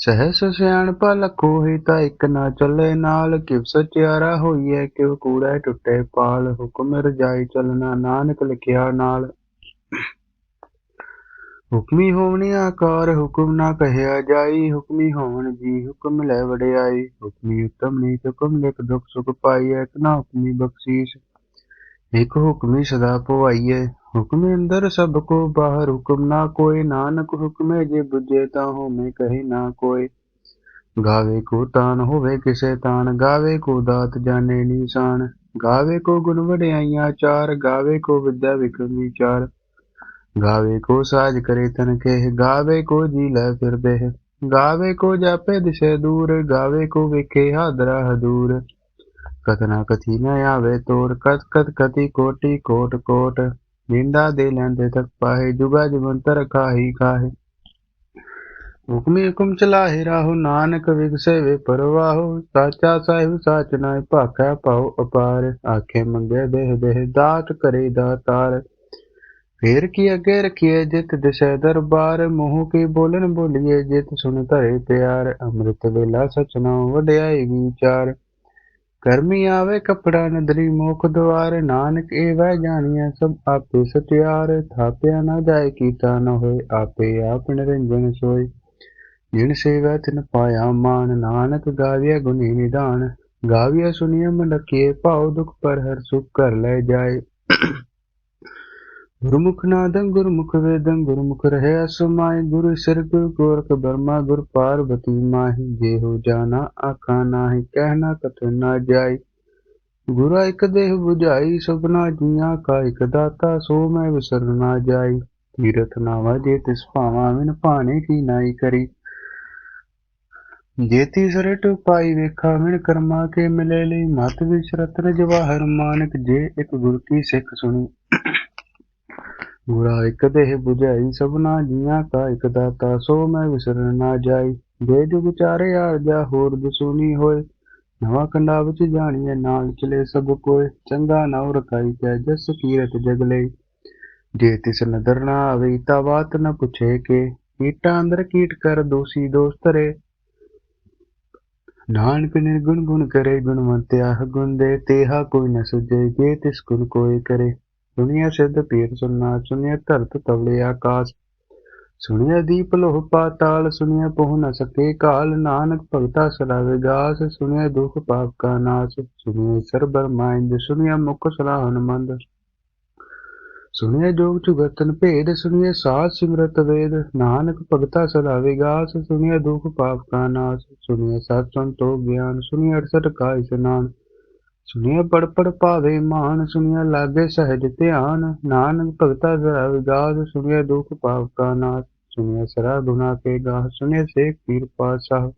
ਸਹਿਸ ਸਿਆਣਪਾ ਲਖੋ ਤਾਂ ਇੱਕ ਨਾ ਚੱਲੇ ਨਾਲ, ਕਿਵ ਸਚਿਆਰਾ ਹੋਈਐ, ਕਿਵ ਕੂੜੈ ਟੁੱਟੇ ਪਾਲ, ਹੁਕਮ ਰਜਾਈ ਚਲਣਾ ਨਾਨਕ ਲਿਖਿਆ ਨਾਲ। ਹੁਕਮੀ ਹੋਵਣੀ ਆਕਾਰ, ਹੁਕਮ ਨਾ ਕਹਿਆ ਜਾਈ, ਹੁਕਮੀ ਹੋਵਣ ਜੀ ਹੁਕਮ ਲੈ ਵੜਿਆਈ ਹੁਕਮੀ ਉਤਮ ਨੀਤ, ਹੁਕਮ ਲਿਖ ਦੁਖ ਸੁਖ ਪਾਈਐ, ਇੱਕ ਨਾ ਹੁਕਮੀ ਬਖਸ਼ੀਸ਼, ਇੱਕ ਹੁਕਮੀ ਸਦਾ ਪਵਾਈਐ ਹੁਕਮੇ ਅੰਦਰ ਸਭ ਕੋ ਬਾਹਰ ਹੁਕਮ ਨਾ ਕੋਈ, ਨਾਨਕ ਹੁਕਮੇ ਜੇ ਬੁਝੇ ਤਾਂ ਹੋਮੇ ਕਹੇ ਨਾ ਕੋਈ। ਗਾਵੇ ਕੋ ਤਾਨ ਹੋਵੇ ਕਿਸੇ ਤਾਨ, ਗਾਵੇ ਕੋ ਦਾਤ ਜਾਣੇ ਨੀਸਾਨ। ਗਾਵੇ ਕੋ ਗੁਣ ਵਡਿਆਈਆਂ ਚਾਰ, ਗਾਵੇ ਕੋ ਵਿਦਿਆ ਵਿਕਰਮ ਵਿਚਾਰ ਗਾਵੇ ਕੋ ਸਾਜ ਕਰੇ ਤਨ ਕੇ ਗਾਵੇ ਕੋ ਜੀ ਲੈ ਫਿਰਦੇ ਗਾਵੇ ਕੋ ਜਾਪੇ ਦਿਸ਼ੇ ਦੂਰ, ਗਾਵੇ ਕੋ ਵੇਖੇ ਹਾਦਰਾ ਹਦੂਰ। ਕਤਨਾ ਕਥੀ ਨ ਆਵੇ ਤੋਰ, ਕਤ ਕਤ ਕਤੀ ਕੋਟੀ ਕੋਟ ਕੋਟ। ਨਿੰਦਾ ਦੇ ਲੈਂਦੇ ਤੱਕ ਪਾਹੇ, ਜੁਗਾ ਜਵੰਤਰ ਖਾਹੀ ਖਾਹੇ ਹੁਕਮੀ ਹੁਕਮ ਚਲਾਹੇ ਰਾਹੋ, ਨਾਨਕ ਵਿਗਸੇ ਵੇ ਪਰਵਾਹੋ। ਸਾਚਾ ਸਾਹਿਬ ਸਾਚ ਨਾਇ ਭਾਖੈ ਪਾਉ ਅਪਾਰ। ਆਖੇ ਮੰਗੇ ਦੇਹ ਦੇਹ, ਦਾਤ ਕਰੇ ਦਾਤਾਰ। ਫੇਰ ਕੀ ਅੱਗੇ ਰਖੀਏ ਜਿਤ ਦਿਸ਼ੈ ਦਰਬਾਰ। ਮੋਹ ਕੀ ਬੋਲਣ ਬੋਲੀਏ ਜਿਤ ਸੁਣ ਧਰੇ ਪਿਆਰ। ਅੰਮ੍ਰਿਤ ਵੇਲਾ ਸਚਨਾ ਵਡਿਆਈ ਵਿਚਾਰ। ਕਰਮੀ ਆਵੇ ਕਪੜਾ ਨਦਰੀ ਮੋਖ ਦੁਆਰ, ਨਾਨਕ ਇਹ ਵਹਿ ਜਾਣੀਐ ਸਭ ਆਪੇ ਸਤਿਆਰ, ਥਾਪਿਆ ਨਾ ਜਾਏ ਕੀਤਾ ਨ ਹੋਏ ਆਪੇ ਆਪ ਨਿਰੰਜਨ ਸੋਏ। ਜਿਨ ਸੇਵਾ ਤਿਨ ਪਾਇਆ ਮਾਨ, ਨਾਨਕ ਗਾਵਿਆ ਗੁਣੀ ਨਿਧਾਨ ਗਾਵਿਆ ਸੁਨੀਏ ਮਨਕੀਏ ਭਾਉ ਦੁਖ ਪਰ ਹਰ ਸੁਖ ਕਰ ਲੈ ਜਾਏ। ਗੁਰਮੁਖ ਨਾਦੰ ਗੁਰਮੁਖ ਵੇਦੰ ਗੁਰਮੁਖ ਰਹੇ ਅਸਮਾਇ ਗੁਰ ਸਿਰਗ ਗੋਰਖ ਬਰਮਾ ਗੁਰ ਪਾਰਵਤੀ ਮਾਹੀ ਜੇ ਹੋ ਜਾਣਾ ਆਖਾ ਨਾਹੀ ਕਹਿਣਾ ਕਥ ਨਾ ਜਾਈ। ਗੁਰਾ ਇਕ ਦੇਹ 부ਝਾਈ ਸੁਪਨਾ ਜੀਆਂ ਕਾ ਇਕ ਦਾਤਾ ਸੋ ਮੈਂ ਵਿਸਰ ਨਾ ਜਾਈ। ਤੀਰਥ ਨਾਵਾ ਜੇ ਤਿਸ ਭਾਵਾਂ ਵਿਨ ਭਾਣੇ ਕੀ ਨਾਈ ਕਰੀ। ਜੇ ਤੀਸਰਟ ਪਾਈ ਵੇਖਾ ਵਿਣ ਕਰਮਾ ਕੇ ਮਿਲੇ ਲਈ ਮਤ ਵਿਚ ਰਤਨ ਜਵਾਹਰ ਮਾਨਕ ਜੇ ਇਕ ਗੁਰ ਕੀ ਸਿੱਖ ਸੁਣੀ। ਗੁਰਾ ਇਕ ਦੇਹ 부ਝਾਈ ਸਭਨਾ ਜੀਆਂ ਕਾ ਇਕ ਦਾਤਾ, ਸੋ ਮੈਂ ਵਿਸਰ ਨਾ ਜਾਈ। ਜੇ ਜੁਗ ਚਾਰੇ ਆਰਜਾ ਹੋਰ ਦਸੂਨੀ ਹੋਏ। ਨਵਾਂ ਕੰਡਾ ਵਿੱਚ ਜਾਣੀਏ ਨਾਲ ਚਲੇ ਸਭ ਕੋਏ। ਚੰਗਾ ਨਾਉ ਰਕਾਈ ਕੈ, ਜਸ ਕੀਰਤ ਜਗ ਲਈ ਜੇ ਤਿਸ ਨਦਰ ਨਾ ਆਵੇ ਤਾ ਬਾਤ ਨ ਪੁੱਛੇ ਕੇ। ਕੀਟਾਂ ਅੰਦਰ ਕੀਟ ਕਰ ਦੋਸੀ ਦੋਸਤ ਰੇ। ਨਾਨਕ ਨਿਰਗੁਣ ਗੁਣ ਕਰੇ ਗੁਣਵੰਤਿਆ ਗੁਣ ਦੇ ਤੇਹਾ ਕੋਈ ਨ ਸੁਝੇ। ਜੇ ਤਿਸ ਗੁਣ ਕੋਏ ਕਰੇ। ਸੁਣਿਆ ਸਿੱਧ ਪੀਰ ਸੁਨਾ ਸੁਣਿਆ ਧਰਤ ਤਵਲੇ ਆਕਾਸ਼। ਸੁਣਿਆ ਦੀਪ ਲੋਹ ਪਾਤਾਲ ਸੁਣਿਆ ਪਹੁ ਨ ਸਕੇ ਕਾਲ। ਨਾਨਕ ਭਗਤਾ ਸਲਾਵੇ ਗਾਸ ਸੁਣਿਆ ਦੁਖ ਪਾਪ ਕਾ ਨਾਸ। ਸੁਣਿਆ ਸਰਬਰ ਮਾਇੰਦ ਸੁਣਿਆ ਮੁਖ ਸਲਾਹ ਮੰਦ ਸੁਣਿਆ ਜੋਗ ਚੁਗਤਨ ਭੇਦ, ਸੁਣਿਐ ਸਾਧ ਸਿਮਰਤ ਵੇਦ। ਨਾਨਕ ਭਗਤਾ ਸਲਾਵੇ ਵਿਗਾਸ ਸੁਣਿਆ ਦੁਖ ਪਾਪ ਕਾ ਨਾਸ। ਸੁਣਿਆ ਸਤ ਸੰਤੋਖ ਗਿਆਨ ਸੁਣਿਆ ਅੜਸਠ ਕਾ ਇਸਨਾਨ ਸੁਣਿਆ ਪੜ ਪੜ ਭਾਵੇ ਮਾਨ ਸੁਣਿਆ ਲਾਗੇ ਸਹਿਜ ਧਿਆਨ। ਨਾਨਕ ਭਗਤਾ ਜ਼ਰਾ ਵਿਗਾਸ ਸੁਣਿਆ ਦੁਖ ਪਾਪ ਕਾ ਨਾਸ। ਸੁਣਿਆ ਸਰਾ ਗੁਨਾ ਕੇ ਗਾਹ ਸੁਣਿਆ ਸੇਖ ਪੀਰ ਪਾਤਸ਼ਾਹ।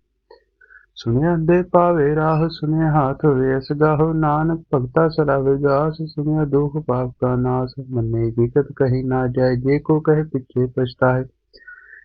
ਸੁਣਿਆ ਦੇ ਪਾਵੇ ਰਾਹ ਸੁਣਿਆ ਹਾਥ ਵੇਸ ਗਾਹੋ। ਨਾਨਕ ਭਗਤਾ ਸਰਾ ਵਿਗਾਸ ਸੁਣਿਆ ਦੁਖ ਪਾਪ ਕਾ ਨਾਸ। ਮੰਨੇ ਕੀਕਤ ਕਹੀ ਨਾ ਜਾਏ, ਜੇ ਕੋ ਕਹੇ ਪਿੱਛੇ ਪਛਤਾਏ।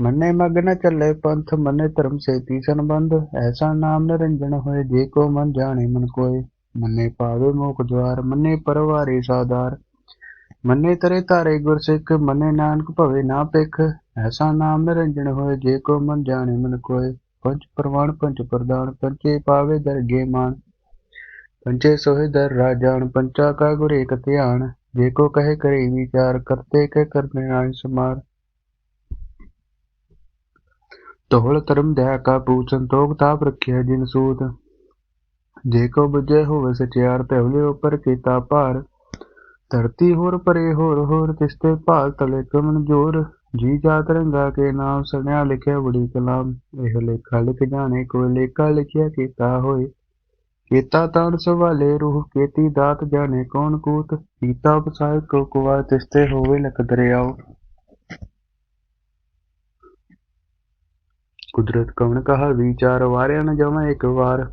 ਮੰਨੇ ਮਗ ਨ ਚੱਲੇ ਪੰਥ ਮੰਨੇ ਧਰਮ ਸੇਤੀ ਸੰਬੰਧ, ਐਸਾ ਨਾਮ ਨਿਰੰਜਨ ਹੋਏ, ਜੇ ਕੋ ਮਨ ਜਾਣੇ ਮਨ ਕੋਏ। ਮੰਨੇ ਪਾਵੇ ਮੋਖ ਦਵਾਰ ਮੰਨੇ ਪਰਵਾਰੇ ਸਾਦਾਰ ਮੰਨੇ ਤਰੇ ਧਾਰੇ ਗੁਰਸਿੱਖ ਮੰਨੇ ਨਾਨਕ ਭਵੇ ਨਾ ਪਿਖ ਐਸਾ ਨਾਮ ਨਿਰੰਜਨ ਹੋਏ, ਜੇ ਕੋ ਮਨ ਜਾਣੇ ਮਨ ਕੋਏ। ਪੰਜ ਪ੍ਰਵਾਨ, ਪੰਜ ਪ੍ਰਦਾਨ ਪੰਚੇ ਪਾਵੇ ਦਰਗੇ ਮਾਨ। ਪੰਚੇ ਸੋਹੇ ਦਰ ਰਾਜਾਨ ਪੰਚਾ ਕਾ ਗੁਰ ਏਕ ਧਿਆਨ। ਜੇ ਕੋ ਕਹੇ ਕਰੇ ਵਿਚਾਰ, ਕਰਤੇ ਕੇ ਕਰਨੇ ਨਾਇ ਸਮਾਰ। ਤੋਲ ਧਰਮ ਦਇਆ ਕਾ ਪੂਤ ਸੰਤੋਖ ਤਾਪ ਰਖਿਆ ਜਿਨ ਸੂਤ। ਜੇ ਕੋ ਬੁਝੇ ਹੋਵੇ ਸਚਿਆਰ ਤੇ ਹਵਲੇ ਕੀਤਾ ਭਾਰ, ਧਰਤੀ ਹੋਰ ਪਰੇ ਹੋਰ ਹੋਰ ਤਿਸਤੇ ਭਾਲ ਤਲੇ ਕਮਨ ਜੋਰ। ਜੀ ਜਾਤ ਰੰਗਾ ਕੇ ਨਾਮ ਸਣਿਆ ਲਿਖਿਆ ਬੜੀ ਕਲਾਮ, ਇਹ ਲੇਖਾ ਲਿਖ ਜਾਣੇ, ਕੋਈ ਲੇਖਾ ਲਿਖਿਆ ਕੀਤਾ ਹੋਏ। ਕੀਤਾ ਤਾਣ ਸਵਾਲੇ ਰੂਹ, ਕੀਤੀ ਦਾਤ ਜਾਣੇ, ਕੌਣ ਕੂਤ। ਕੀਤਾ ਬਸਾਇ ਕੋ ਕੁਵਾ ਤਿਸਤੇ ਹੋਵੇ ਲਖ ਦਰਿਆਓ। ਕੁਦਰਤ ਕਵਣ ਕਹਾ ਵਿਚਾਰ ਵਾਰਿਆ ਨ ਜਾਵਾਂ ਇੱਕ ਵਾਰ।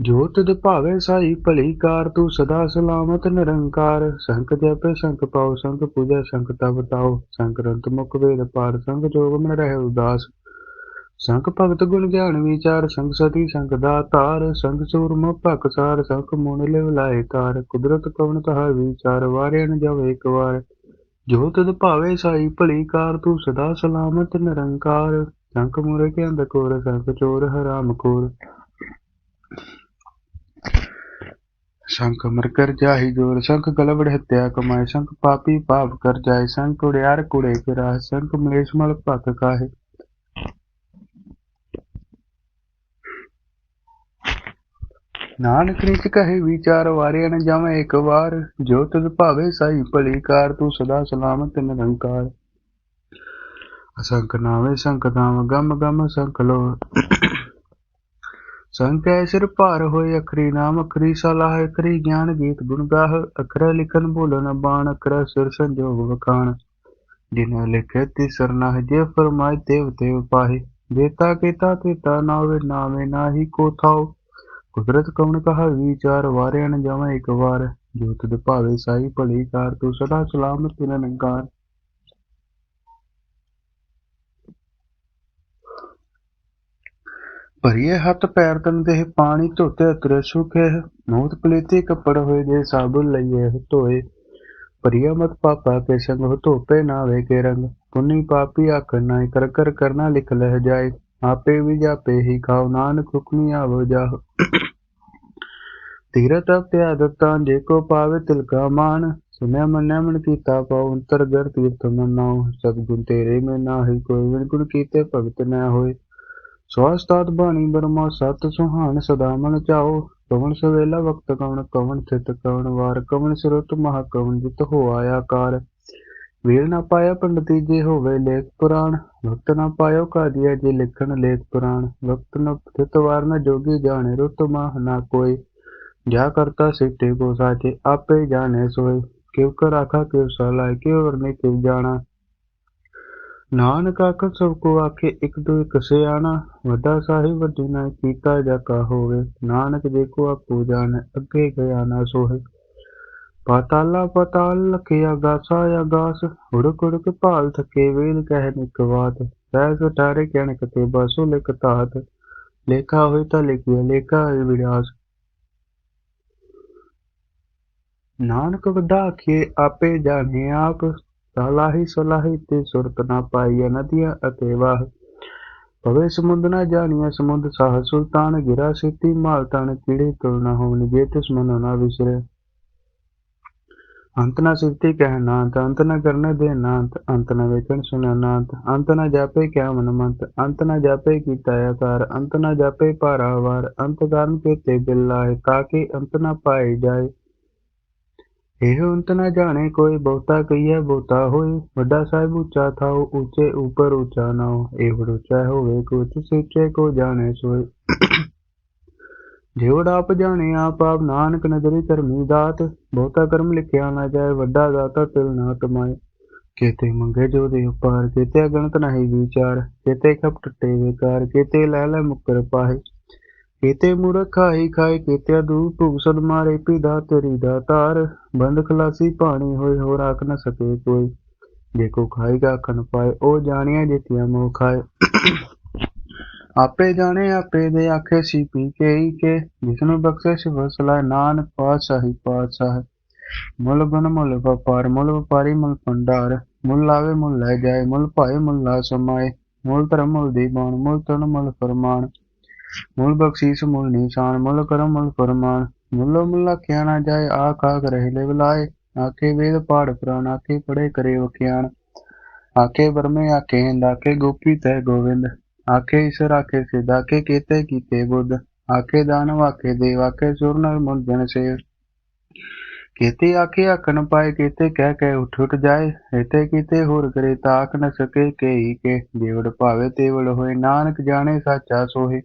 ਜੋ ਤਿਦ ਭਾਵੇ ਸਾਈ ਭਲੀ ਕਾਰ ਤੂੰ ਸਦਾ ਸਲਾਮਤ ਨਿਰੰਕਾਰ। ਸੰਖ ਜਪੇ ਸੰਖ ਪਾਉ ਸੰਖ ਪੂਜਾ ਸੰਖ ਤਪ ਤਾਉ। ਸੰਖ ਰੰਤ ਮੁਖ ਵੇਦ ਪਾਰ ਸੰਖ ਜੋਗ ਮਨ ਰਹਿ ਉਦਾਸ। ਸੰਖ ਭਗਤ ਗੁਣ ਗਿਆਨ ਵਿਚਾਰ ਸੰਖ ਸਤੀ ਸੰਖ ਦਾਤਾਰ। ਸੰਖ ਸੂਰਮ ਭਕ ਸਾਰ ਸੰਖ ਮੁਨ ਲਿਵ ਲਾਏ ਤਾਰ। ਕੁਦਰਤ ਕਵਣ ਕਹਾ ਵਿਚਾਰ ਵਾਰਿਆ ਨ ਜਾਵੇ ਇੱਕ ਵਾਰ। ਜੋ ਤਿਦ ਭਾਵੇ ਸਾਈ ਭਲੀ ਕਾਰ ਤੂੰ ਸਦਾ ਸਲਾਮਤ ਨਿਰੰਕਾਰ। ਚੰਕ ਮੂਰੇ ਕੇ ਅੰਦਰ ਕੋਰ ਸਭ ਚੋਰ, ਹਰਾਮ ਕੋਰ। ਸ਼ੰਖ ਮਰਕਰ ਜਾਹੀ ਜੋਰ, ਸ਼ੰਖ ਗਲਵੜ ਹੱਤਿਆ ਕਮਾਏ, ਸ਼ੰਖ ਪਾਪੀ ਪਾਪ ਕਰ ਜਾਏ, ਸ਼ੰਖ ਉੜਿਆਰ ਕੁੜੇ ਫਿਰਾ ਸ਼ੰਖ ਮਲੇਸ਼ ਮਲ ਭਕ ਕਾਹੇ। ਨਾਨਕ ਨਿਤ ਕਹੇ, ਵਿਚਾਰ ਵਾਰਿਆ ਨ ਜਾਵੇਂ ਇੱਕ ਵਾਰ, ਜੋ ਤੁਧ ਭਾਵੇ ਸਾਈ ਭਲੀ ਕਾਰ, ਤੂੰ ਸਦਾ ਸਲਾਮਤ ਨਿਰੰਕਾਰ। ਅਸੰਖ ਨਾਵੇ ਸੰਖ ਨਾਮ ਗਮ ਗਮ ਸੰਖ ਲੋ ਸੰਕੈ ਸਿਰ ਭਾਰ ਹੋਏ ਅਖਰੀ ਨਾਮ, ਅਖਰੀ ਸਲਾਹ, ਅਖਰੀ ਗਿਆਨ, ਗੀਤ ਗੁਣ ਗਾਹ। ਅਖਰ ਲਿਖਨ ਬੋਲਨ ਬਾਣ, ਅਖਰ ਸਿਰ ਸੰਜੋਗ ਵਖਾਣ। ਜਿਨ ਲਿਖੇ ਤੀ ਸਰਨਾ ਜੇ ਫਰਮਾਏ ਦੇਵ ਦੇਵ ਪਾਹੇ। ਦੇਤਾ ਕੀਤਾ ਤੇਤਾ ਨਾਵੇ ਨਾਵੇਂ ਨਾਹੀ ਕੋ ਥਾਉ। ਕੁਦਰਤ ਕਉਣ ਕਹਾ ਵਿਚਾਰ, ਵਾਰਿਆ ਨ ਜਾਵੇਂ ਇੱਕ ਵਾਰ। ਜੋ ਤੁਧ ਭਾਵੇ ਸਾਈ ਭਲੀ ਕਾਰ, ਤੂੰ ਸਦਾ ਸਲਾਮਤ ਨਿਰੰਕਾਰ ਭਰੀਏ ਹੱਥ ਪੈਰ ਤਨ ਦੇਹ ਪਾਣੀ ਧੋਤੇ ਅਤਰ ਸੁਖੇ ਮੋਤ ਪਲੀਤੇ ਕੱਪੜ ਹੋਏ ਜੇ ਸਾਬੁਨ ਲਈਏ ਧੋਏ। ਭਰੀਆ ਮਤ ਪਾਪਾ ਕੇ ਸੰਗ ਹੋ ਧੋਪੇ ਨਾ ਵੇ ਕੇ ਰੰਗ, ਪੁੰਨੀ ਪਾਪੀ ਆਖਣ ਨਾ ਕਰ ਕਰ ਕਰਨਾ ਲਿਖ ਲਹਿ ਜਾਏ। ਆਪੇ ਵੀ ਜਾਪੇ ਹੀ ਖਾਉ ਨਾਨਕ ਹੁਕਮੀ ਆਵੋ ਜਾਹ। ਤੀਰਤ ਅਪਿਆ ਦਤਾਂ, ਜੇ ਕੋ ਪਾਵੇ ਤਿਲਕਾ ਮਾਨ ਸੁਨਿਆ ਮੰਨਿਆ ਮਨ ਕੀਤਾ ਪਾਉ, ਅੰਤਰ ਗਰ ਤੀਰਥ ਮਨਾਉ ਸਭ ਗੁਣ ਤੇਰੇ ਮੈਂ ਨਾ ਹੀ ਕੋਈ ਵਿਣ ਗੁਣ ਕੀਤੇ ਭਗਤ ਨਾ ਹੋਏ। ਸਵਾਸਤਾਤ ਬਾਣੀ ਬਰਮਾ ਸਤ ਸੁਹਾਣ ਸਦਾ ਮਨ ਚਾਓ। ਕਵਣ ਸਵੇਲਾ ਵਕਤ ਕਵਣ ਕਵਣ ਥਿਤ ਕਵਣ ਵਾਰ, ਕਵਣ ਸਿਰਤ ਮਹਾ ਕਵਣ ਜਿਤ ਹੋ ਆਇਆ ਵੇਲ ਨਾ ਪਾਇਆ ਪੰਡਤੀ ਜੇ ਹੋਵੇ ਲੇਖ ਪੁਰਾਣ, ਵਕਤ ਨਾ ਪਾਇਓ ਕਾਦੀਆ ਜੇ ਲਿਖਣ ਲੇਖ ਪੁਰਾਣ। ਵਕਤ ਨਾ ਥਿਤ ਵਾਰ ਨਾ ਜੋਗੀ ਜਾਣੇ ਰੁਤ ਮਾਹ ਨਾ ਕੋਈ। ਜਾ ਕਰਤਾ ਸਿੱਟੇ ਕੋ ਸਾਚੇ, ਆਪੇ ਜਾਣੇ ਸੋਏ। ਕਿਉ ਕਰ ਆਖਾ ਕਿਉ ਸਲਾਇ ਕਿਉ ਵਰਨੇ ਕਿਉ ਜਾਣਾ। ਨਾਨਕ ਆਖ ਸਭ ਕੋ ਆਖੇ, ਇਕ ਦੋ ਇੱਕ ਸਿਆਣਾ ਵੱਡਾ ਸਾਹਿਬ ਵੱਡੀ ਨਾ ਕੀਤਾ ਜਾ ਕਾ ਹੋਵੇ, ਨਾਨਕ ਜੇ ਕੋ ਆਪੂ ਜਾਣ, ਅੱਗੇ ਗਿਆ ਨਾ ਸੋਹੇ। ਪਾਤਾਲਾ ਪਤਾਲ ਲਖਿਆ ਗਾਸਾ ਆਗਾਸ ਹੁੜਕ ਹੁੜਕ ਭਾਲ ਥਕੇ ਵੇਲ ਕਹਿ ਨਿਕ ਬਾਤ ਸਹਿ ਸਟਾਰੇ ਕਹਿਣ ਕਤੇ ਬਾਸੋ ਲਿਖ ਤਾਤ ਲੇਖਾ ਹੋਏ ਤਾਂ ਲਿਖਿਆ, ਲੇਖਾ ਵਿੜਾਸ ਨਾਨਕ ਵੱਡਾ ਆਖੇ ਆਪੇ ਜਾਣੇ ਆਪ ਸਲਾਹੀ ਸਲਾਹੀ ਤੇ ਸੁਰਤ ਨਾ ਪਾਈਐ ਨਦੀਆਂ ਅਤੇ ਵਾਹ। ਭਵੇ ਸਮੁੰਦ ਨਾ ਜਾਣੀਐ, ਸਮੁੰਦ ਸਾਹ ਸੁਲਤਾਨ, ਗਿਰਾ ਸਿੱਤੀ ਮਾਲ ਤਣ, ਕੀੜੇ ਤੁਲ ਨਾ ਹੋਣ, ਜੇ ਤਿਸ ਮਨ ਨਾ ਵਿਸਰੇ। ਅੰਤ ਨਾ ਸਿੱਤੀ ਕਹਿ ਨਾਂਤ, ਅੰਤ ਨਾ ਕਰਨ ਦੇ ਨਾਂਤ, ਅੰਤ ਨਾ ਵੇਖਣ ਸੁਣ ਨਾਂਤ। ਅੰਤ ਨਾ ਜਾਪੇ ਕਿਆ ਮਨ ਮੰਤ ਅੰਤ ਨਾ ਜਾਪੇ ਕੀਤਾ ਆਕਾਰ, ਅੰਤ ਨਾ ਜਾਪੇ ਪਾਰਾਵਾਰ ਅੰਤ ਕਰਨ ਕੇ ਤੇ ਬਿਲਾਏ ਤਾਂ ਕਿ ਅੰਤ ਨਾ ਪਾਏ ਜਾਏ। ਇਹ ਅੰਤ ਨਾ ਜਾਣੇ, ਕੋਈ ਬਹੁਤਾ ਕਹੀਏ, ਬਹੁਤਾ ਹੋਏ। ਵੱਡਾ ਸਾਹਿਬ ਉੱਚਾ ਥਾਉ, ਉੱਚੇ ਉਪਰ ਉੱਚਾ ਨਾ ਹੋ ਉੱਚਾ ਹੋਵੇ ਕੋ ਉੱਚ ਕੋ ਜਾਣੇ ਸੋਏ। ਜਿਵੜ ਆਪ ਜਾਣੇ, ਆਪ ਆਪ ਨਾਨਕ ਨਦਰੀ ਧਰਮੀ ਦਾਤ। ਬਹੁਤਾ ਕਰਮ ਲਿਖਿਆ ਨਾ ਜਾਏ, ਵੱਡਾ ਦਾਤਾ ਤਿਲ ਨਾ ਕਮਾਏ। ਕੇਤੇ ਮੰਗੇ ਜੋ ਦੇ ਉਪਾਰ, ਕੇਤੇ ਗਣਤ ਨਹੀਂ ਵਿਚਾਰ। ਕੇਤੇ ਖਪ ਟੁੱਟੇ ਵਿਕਾਰ ਕੇਤੇ ਲੈ ਲੈ ਮੁਕਰ ਪਾਹੇ। ਕੀਤੇ ਮੂਰਖ ਖਾਈ ਖਾਏ ਕੀਤੇ ਦੂ ਭੁਗ ਸਦ ਮਾਰੇ ਪੀਦਾ ਤੇਰੀ ਦਾ ਤਾਰ ਬੰਦ ਖਲਾਸੀ ਪਾਣੀ ਹੋਏ, ਹੋਰ ਆਖ ਨ ਸਕੇ ਕੋਈ। ਜੇ ਕੋ ਖਾਏਗਾ ਖਨ ਪਾਏ, ਉਹ ਜਾਣਿਆ ਜਿਤਿਆ ਮੋਹ ਖਾਏ। ਆਪੇ ਜਾਣੇ, ਆਪੇ ਦੇ ਆਖੇ, ਸੀ ਪੀ ਕੇ ਹੀ ਕੇ। ਜਿਸਨੂੰ ਬਖਸ਼ਿਸ਼ ਵਸਲਾ ਨਾਨ ਪਾਤਸ਼ਾਹੀ, ਪਾਤਸ਼ਾਹ। ਮੁੱਲ ਬਨ ਮੁੱਲ ਵਪਾਰ, ਮੁੱਲ ਵਪਾਰੀ, ਮੁੱਲ ਭੰਡਾਰ। ਮੁੱਲ ਲਾਵੇ, ਮੁੱਲ ਲੈ ਜਾਏ, ਮੁੱਲ ਭਾਏ, ਮੁੱਲ ਸਮਾਏ। ਮੁੱਲ ਧਰਮ, ਮੁੱਲ ਦੀ ਬਾਣ ਮੁੱਲ ਤਨ ਮੁੱਲ ਫਰਮਾਨ। ਮੁਲ ਬਖਸ਼ੀਸ, ਮੁੱਲ ਨਿਸ਼ਾਨ, ਮੁੱਲ ਕਰਮ, ਮੁੱਲ ਫਰਮਾਨ। ਮੁੱਲੋ ਮੁੱਲਾ ਕਿਆ ਨਾ ਜਾਏ ਆ ਕਾਗ ਰਹੇ ਲੈ ਬੁਲਾਏ। ਆਕੇ ਵੇਦ ਪਾੜ ਪੁਰਾਣ ਆਕੇ ਪੜੇ ਕਰੇ ਵਖਿਆਣ ਆਕੇ ਬਰਮੇ ਆਕੇ ਹਿੰਦ ਆਕੇ ਗੋਪੀ ਤੈ ਗੋਵਿੰਦ। ਆਖੇ ਈਸ਼ਰ ਆਕੇ ਸਿਧ ਆਕੇ ਕੀਤੇ ਕੀਤੇ ਬੁੱਧ। ਆਖੇ ਦਾਨ ਵਾਕੇ ਦੇ ਆਖੇ ਸੁਰ ਨਰ ਮੁਨ ਜਨ ਸੇ ਕੀਤੇ ਆਖੇ ਆਖਣ ਪਾਏ, ਕੀਤੇ ਕਹਿ ਕਹਿ ਉੱਠ ਉੱਠ ਜਾਏ। ਇਤੇ ਕੀਤੇ ਹੋਰ ਕਰੇ ਤਾਕ ਨ ਸਕੇ ਕੇਈ ਕੇ। ਦੇਵੜ ਭਾਵੇ ਤੇਵੜ ਹੋਏ, ਨਾਨਕ ਜਾਣੇ ਸਾਚਾ ਸੋਹੇ।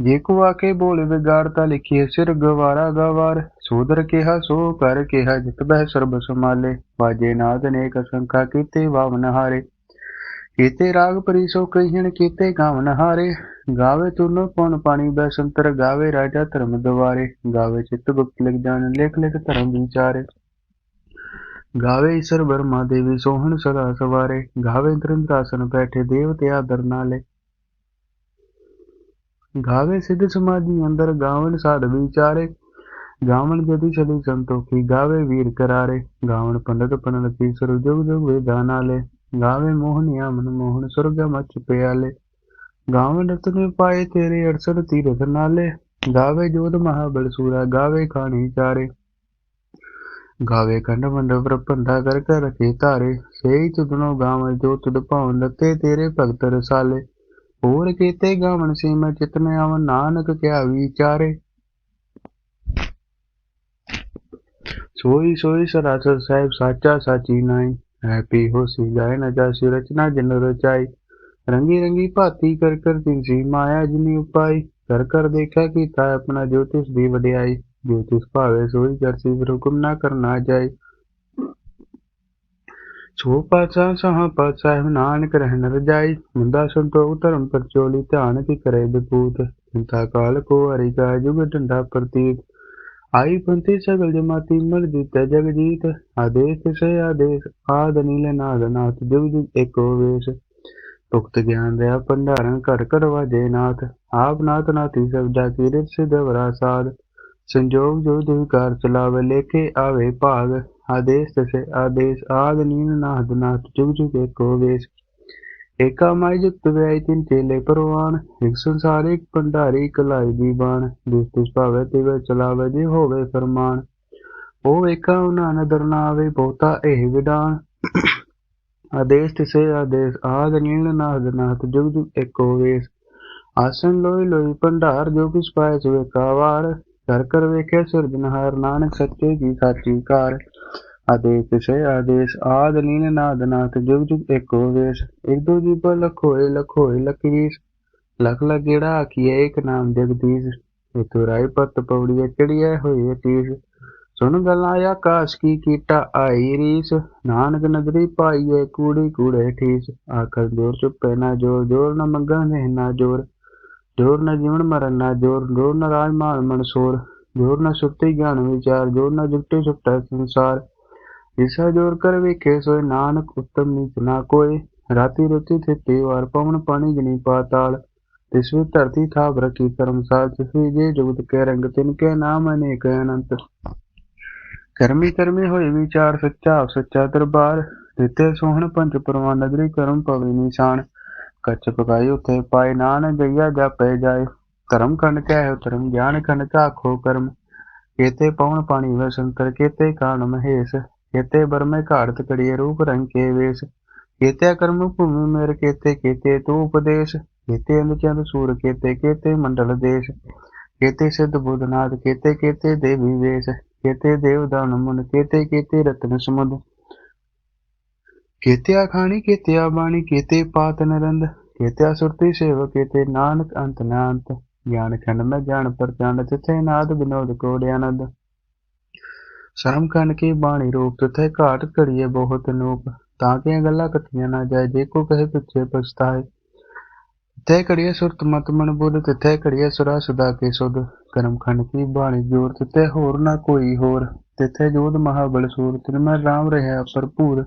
ਜੇ ਕੋ ਆਕੇ ਬੋਲੇ ਵਿਗਾੜਤਾ ਲਿਖੀਏ ਸਿਰ ਗਵਾਰਾ ਗਵਾਰ। ਸੋਦਰ ਕਿਹਾ, ਸੋ ਕਰ ਕਿਹਾ, ਜਿਤ ਬਹਿ ਸਰਬ ਸਮਾਲੇ ਬਾਜੇ ਨਾਦ ਅਨੇਕ ਸੰਖਾ ਕੀਤੇ ਵਾਵਨ ਹਾਰੇ। ਕੀਤੇ ਰਾਗ ਪਰਿਸੋ ਕਹੀਣ, ਕੀਤੇ ਗਾਵਨ ਹਾਰੇ। ਗਾਵੇ ਤੁਨ ਪਉਣ ਪਾਣੀ ਬੈਸੰਤਰ, ਗਾਵੇ ਰਾਜਾ ਧਰਮ ਦਵਾਰੇ ਗਾਵੇ ਚਿਤ ਗੁਪਤ ਲਿਖ ਜਾਣ, ਲਿਖ ਲਿਖ ਧਰਮ ਵਿਚਾਰੇ। ਗਾਵੇ ਈਸ਼ਰ ਬਰਮਾ ਦੇਵੀ ਸੋਹਣ ਸਦਾ ਸਵਾਰੇ। ਗਾਵੇ ਦਰਿੰਦਰਾਸਨ ਬੈਠੇ ਦੇਵਤੇ ਆਦਰ ਨਾਲੇ ਗਾਵੇ ਸਿੱਧ ਸਮਾਧੀ ਅੰਦਰ ਗਾਵਨ ਸਾਧ ਵਿਚਾਰੇ। ਗਾਵਨ ਜਦੀ ਛਲੀ ਸੰਤੋਖੀ, ਗਾਵੇ ਵੀਰ ਕਰਾਰੇ। ਗਾਵਨ ਪੰਡਤ ਪੰਡਤ ਤੀਸਰ ਜੁਗ ਜੁਗ ਵੇਦਾਂ ਨਾਲੇ ਗਾਵੇ ਮੋਹਨਿਆ ਮਨ ਮੋਹਨ ਸੁਰਗ ਮਚ ਪਿਆਲੇ। ਗਾਵਨ ਰਤਨ ਪਾਏ ਤੇਰੇ ਅਰਸਨ ਤੀਰਥ ਨਾਲੇ। ਗਾਵੇ ਜੋਧ ਮਹਾਬਲ ਸੂਰਾ, ਗਾਵੇ ਖਾਣੀ ਚਾਰੇ। ਗਾਵੇ ਕੰਡ ਮੰਡ ਪ੍ਰਪੰਦਾ ਕਰ ਕਰ ਰਖੇ ਧਾਰੇ ਸੇਈ ਤੁਧਨੋ ਗਾਵਨ ਜੋ ਤੁਧ ਭਾਵਨ ਲੱਤੇ ਤੇਰੇ ਭਗਤ ਰਸਾਲੇ। ਹੋਰ ਕੀਤੇ ਗਾਵਨ ਸੀ ਮੈਂ ਚਿਤਨ ਆਵਨ ਨਾਨਕ ਕਿਆ ਵਿਚਾਰੇ। ਸੋਈ ਸੋਈ ਸਰਾਸਰ ਸਾਹਿਬ ਸਾਚਾ ਸਾਚੀ ਨਾਈ, ਹੈਪੀ ਹੋਸੀ ਜਾਏ ਨ ਜਾਸੀ ਰਚਨਾ ਜਨ ਰਚਾਈ। ਰੰਗੀ ਰੰਗੀ ਭਾਤੀ ਕਰ ਕਰ ਤਿਨਸੀ ਮਾਇਆ ਜਿਨੀ ਉਪਾਈ, ਕਰ ਕਰ ਦੇਖਿਆ ਕੀਤਾ ਆਪਣਾ ਜੋਤਿਸ ਦੀ ਵਡਿਆਈ। ਜੋਤਿਸ ਭਾਵੇ ਸੋਈ ਕਰਸੀ ਫਿਰ ਹੁਕਮ ਨਾ ਕਰਨਾ ਜਾਏ। ਸੋ ਪਾਤਸ਼ਾਹ ਸਹਾ ਪਾਤਸ਼ਾਹ ਨਾਨਕ ਰਹਿਣ ਰਜਾਈ ਮੁੰਦਾ ਸੰਤੋਖ ਧਰਮ ਪਰਚੋਲੀ ਧਿਆਨ ਕੀ ਕਰੇ ਬਪੂਤ ਚਿੰਤਾ ਕਾਲ ਕੋ ਹਰਿ ਜੁਗ ਡੰਡਾ ਪ੍ਰਤੀਤ। ਆਈ ਪੰਥੀ ਸਗਲ ਜਮਾਤੀ ਮਰ ਜੀਤੈ ਜਗ ਆਦੇਸ਼ ਸੇ ਆਦੇਸ਼, ਆਦ ਨੀਲ ਨਾਦ ਨਾਥ, ਜੁਗ ਜੁਗ ਏਕੋ ਵੇਸ਼। ਤੁਕਤ ਗਿਆਨ ਰਿਆ ਭੰਡਾਰਨ ਘਰ ਘਰ ਵਾਜੇ ਨਾਥ। ਆਪ ਨਾਥ ਨਾਥੀ ਸਬਦਾ ਕੀਰਤ ਸਿਧਵਰਾ ਸਾਧ। ਸੰਜੋਗ ਜੋ ਦਿਵਕਾਰ ਚਲਾਵੇ, ਲੇਖੇ ਆਵੇ ਭਾਗ। ਆਦੇਸ਼ ਤਸੇ ਆਦੇਸ਼ ਆਦ ਨੀਲ ਨਾਦ ਨਾਥ ਜੁਗ ਜੁਗ ਏਕਾ ਮਾਈ ਜੁਗਤ ਵਿਆਈ ਤਿਨ ਚੇਲੇ ਪਰਵਾਨ, ਇਕ ਸੰਸਾਰ ਇਕ ਭੰਡਾਰੀ ਕਲਾਈ ਦੀ ਬਾਣ। ਜਿਸ ਤਿਸ ਭਾਵੇ ਤਿਵੇ ਚਲਾਵੇ ਜੇ ਹੋਵੇ ਫਰਮਾਨ। ਉਹ ਏਕਾ ਉਹਨਾਂ ਨਦਰ ਨਾ ਆਵੇ, ਬਹੁਤਾ ਇਹ ਵਿਡਾਨ। ਆਦੇਸ਼ ਤਿਸੇ ਆਦੇਸ਼ ਆਦ ਨੀਲ ਨਾਦ ਨਾਥ ਜੁਗ ਜੁਗ ਏਕੋ ਵੇਸ। ਆਸਨ ਲੋਈ ਲੋਈ ਭੰਡਾਰ ਜੋ ਕਿਸ ਪਾਏ ਸੋ ਏਕਾਵਾਰ ਕਰ ਕਰ ਵੇਖੇ ਸਿਰਜਨਹਾਰ ਨਾਨਕ ਸੱਚੇ ਕੀ ਸਾਚੀ ਕਾਰ। ਆਦੇਸ਼ ਕਿਸੇ ਆਦੇਸ਼, ਆਦ ਨੀਲ ਨਾਦ ਨਾਥ, ਜੁਗ ਜੁਗ ਏਕੋ ਵੇਸ। ਇੱਕ ਦੋ ਜੀਪ ਲਖ ਹੋਏ ਲਖ ਹੋਏ ਲਖ ਵੀਸ ਲਖ ਲਖ ਆਖੀਏ ਇੱਕ ਨਾਮ ਜਗਦੀਸ਼। ਇਤੁ ਰਾਈ ਪਤ ਪੌੜੀਏ ਚੜੀਏ ਹੋਏ ਤੀਸ ਸੁਣ ਗੱਲਾਂ ਆਕਾਸ਼ ਕੀ ਕੀਟਾ ਆਈ ਰੀਸ। ਨਾਨਕ ਨਦਰੀ ਪਾਈਏ ਕੂੜੀ ਕੂੜੇ ਠੀਸ। ਆਖਰ ਜੋਰ ਚੁੱਪੇ ਨਾ ਜੋਰ ਜੋਰ ਨ ਮੰਗਾਂ ਨੇ ਨਾ ਜੋਰ। ਜੋਰ ਨਾ ਜੀਵਨ ਮਰਨ ਨਾ ਜੋਰ ਜੋਰ ਨਾ ਰਾਜ ਮਾਨ ਮਨਸੋਰ। ਜੋਰ ਨਾ ਸੁੱਤੀ ਗਿਆਨ ਵਿਚਾਰ, ਜੋਰ ਨਾ ਜੁਗਤੇ ਸੁੱਟਾ ਸੰਸਾਰ। ਇਸਾ ਜੋਰ ਕਰ ਵੇਖੇ ਸੋਏ ਨਾਨਕ ਉਤਮ ਨੀਚ ਨਾ ਕੋਏ। ਰਾਤੀ ਰੁਤੀ ਥਿੱਤੀ ਵਾਰ ਪਵਨ ਪਾਣੀ ਜਨੀ ਪਾਤਾਲ ਤਿਸਵੀ ਧਰਤੀ ਥਾਪ ਰਖੀ ਧਰਮਸਾਲ ਤਿਸਵੀ ਜੇ ਜੁਗਤ ਕੇ ਰੰਗ, ਤਿਨ ਕੇ ਨਾਮ ਅਨੇਕ ਅਨੰਤ। ਕਰਮੀ ਕਰਮੀ ਹੋਏ ਵਿਚਾਰ, ਸੱਚਾ ਸੱਚਾ ਦਰਬਾਰ। ਦਿੱਤੇ ਸੋਹਣ ਪੰਜ ਪਰਵਾਨ ਨਗਰੀ ਕਰਮ ਪਵੇ ਨਿਸ਼ਾਨ। ਕੱਚ ਪਕਾਈ ਉਥੇ ਪਾਏ ਨਾਨ ਜਈਆ ਜਾਪੇ ਜਾਏ। ਧਰਮ ਖੰਡ ਕਹਿ ਧਰਮ ਗਿਆਨ ਖੰਡ ਝਾਖੋ ਕਰਮ। ਕੇਤੇ ਪਵਨ ਪਾਣੀ ਵਸੰਤਰ ਕੇਤੇ ਕਾਣ ਮਹੇਸ਼ ਕੇਤੇ ਬਰਮੇ ਘਾੜਤ ਕੜੀਏ ਰੂਪ ਰੰਗ ਕੇ ਵੇਸ਼। ਕੇਤੇ ਕਰਮ ਭੂਮि ਮੇਰ ਕੇਤੇ ਕੇਤੇ ਤੂ ਉਪਦੇਸ਼। ਕੇਤੇ ਅੰਧ ਚੰਦ ਸੂਰ, ਕੇਤੇ ਕੇਤੇ ਮੰਡਲ ਦੇਸ਼। ਕੇਤੇ ਸਿੱਧ ਬੁੱਧਨਾਥ ਕੇਤੇ ਕੇਤੇ ਦੇਵੀ ਵੇਸ਼। ਕੇਤੇ ਦੇਵ ਦਾਨ ਮੁਨ, ਕੇਤੇ ਕੇਤੇ ਰਤਨ ਸਮੁੰਦ। ਕੇਤਿਆ ਖਾਣੀ, ਕੇਤਿਆ ਬਾਣੀ, ਕੇਤੇ ਪਾਤ ਨਰੰਦ। ਕੇਤਿਆ ਸੁਰਤੀ ਸੇਵ ਕੇਤੇ ਨਾਨਕ ਅੰਤ ਨਾਨਤ ਗਿਆਨ ਖੰਡ ਮੈਂ ਗਿਆਨ ਪਰਚੰਡ ਤਿਥੇ ਨਾਦ, ਵਿਨੋਦ, ਕੋੜ ਆਨੰਦ। ਸ਼ਰਮ ਖੰਡ ਕੀ ਬਾਣੀ ਰੂਪ ਤਿਥੇ ਘਾਟ ਘੜੀਏ ਬਹੁਤ ਨੂਪ, ਤਾਂ ਕਿ ਗੱਲਾਂ ਕਥੀਆਂ ਨਾ ਜਾਏ, ਜੇ ਕੋ ਕਹੇ ਪਿੱਛੇ ਪਛਤਾਏ। ਤਿਥੇ ਘੜੀਏ ਸੁਰਤ ਮਤ ਮਨ ਬੁੱਧ, ਤਿਥੇ ਘੜੀਏ ਸੁਰਾ ਸੁਦਾ ਕੇ ਸੁਧ। ਕਰਮ ਖੰਡ ਕੀ ਬਾਣੀ ਜੋਰ, ਤਿਥੇ ਹੋਰ ਨਾ ਕੋਈ ਹੋਰ। ਤਿਥੇ ਜੋਧ ਮਹਾਬਲ ਸੂਰ, ਤਿਨ ਮੈਂ ਰਾਮ ਰਹਿਆ ਭਰਪੂਰ।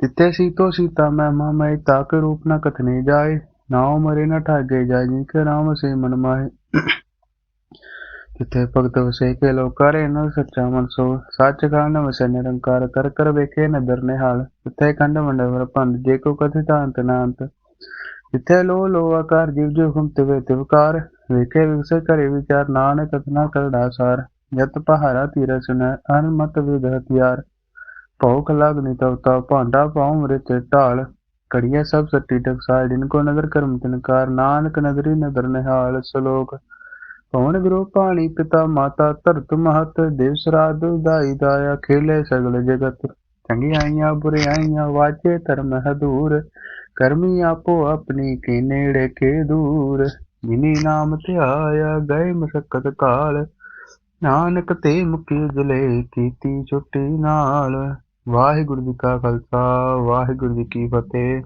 ਤਿੱਥੇ ਸੀਤੋ ਸੀਤਾ ਮੈਂ ਮਹਿਮਾ, ਮੈਂ ਤਾਕ ਰੂਪ ਨਾ ਕਥਨੇ ਜਾਏ। ਨਾਉ ਮਰੇ ਨਾ ਠਾਗੇ ਜਾਏ ਜੀ ਕੇ ਰਾਮ ਸੇ ਮਨ ਮਾਹੇ। ਤਿੱਥੇ ਭਗਤ ਵਸੇ ਕੇ ਲੋਕਾਰੇ ਨ ਸੱਚਾ ਮਨ ਸੋ ਸੱਚ ਖਾਨ ਵਸੇ ਨਿਰੰਕਾਰ, ਕਰ ਕਰ ਵੇਖੇ ਨਦਰ ਨਿਹਾਲ ਤਿੱਥੇ ਖੰਡ ਮੰਡਵਰ ਭੰਡ, ਜੇ ਕੋ ਕਥਿਤ ਅੰਤ ਨਾ ਅੰਤ। ਤਿੱਥੇ ਲੋ ਲੋ ਆਕਾਰ, ਜਿਵ ਜਿਵ ਹੁਮ ਤਿਵੇ ਤਿਵਕਾਰ ਵੇਖੇ ਵਿਗਸੇ ਕਰੇ ਵਿਚਾਰ, ਨਾਨਕ ਕਥਨਾ ਕਰੜਾ ਸਾਰ। ਜਤ ਪਹਾਰਾ ਤੀਰ ਸੁਨੈ ਅਨਮਤ ਵਿਦ ਹਥਿਆਰ। ਭੌਖ ਲਗਨੀ ਤਵਤਾ ਭਾਂਡਾ ਪਾਉ ਮ੍ਰਿਤ ਢਾਲ। ਕੜੀਆ ਸਭ ਸੱਟੀ ਟਕਸਾਲ, ਜਿਨ ਕੋ ਨਦਰ ਕਰਮ ਤਿਨਕਾਰ ਨਾਨਕ ਨਦਰੀ ਨਦਰ ਨਿਹਾਲ, ਸਲੋਕ ਪਵਨ ਗੁਰੂ ਪਾਣੀ ਪਿਤਾ ਮਾਤਾ ਧਰਤ ਮਹਤ, ਦੇਵ ਸਰਾਧ ਦਾਈ ਦਾਇਆ, ਖੇਲੇ ਸਗਲ ਜਗਤ। ਚੰਗਿਆਈਆਂ ਬੁਰਿਆਈਆਂ ਵਾਜੇ ਧਰਮ ਹਦੂਰ ਕਰਮੀ ਆਪੋ ਆਪਣੀ ਕੀ ਨੇੜੇ ਕੇ ਦੂਰ। ਜਿਨੀ ਨਾਮ ਧਿਆਇਆ, ਗਏ ਮਸਕਤ ਕਾਲ। ਨਾਨਕ ਤੇ ਮੁਕੀ ਜਲੇ ਕੀਤੀ ਛੁੱਟੀ ਨਾਲ। ਵਾਹਿਗੁਰੂ ਜੀ ਕਾ ਖਾਲਸਾ, ਵਾਹਿਗੁਰੂ ਜੀ ਕੀ ਫਤਿਹ।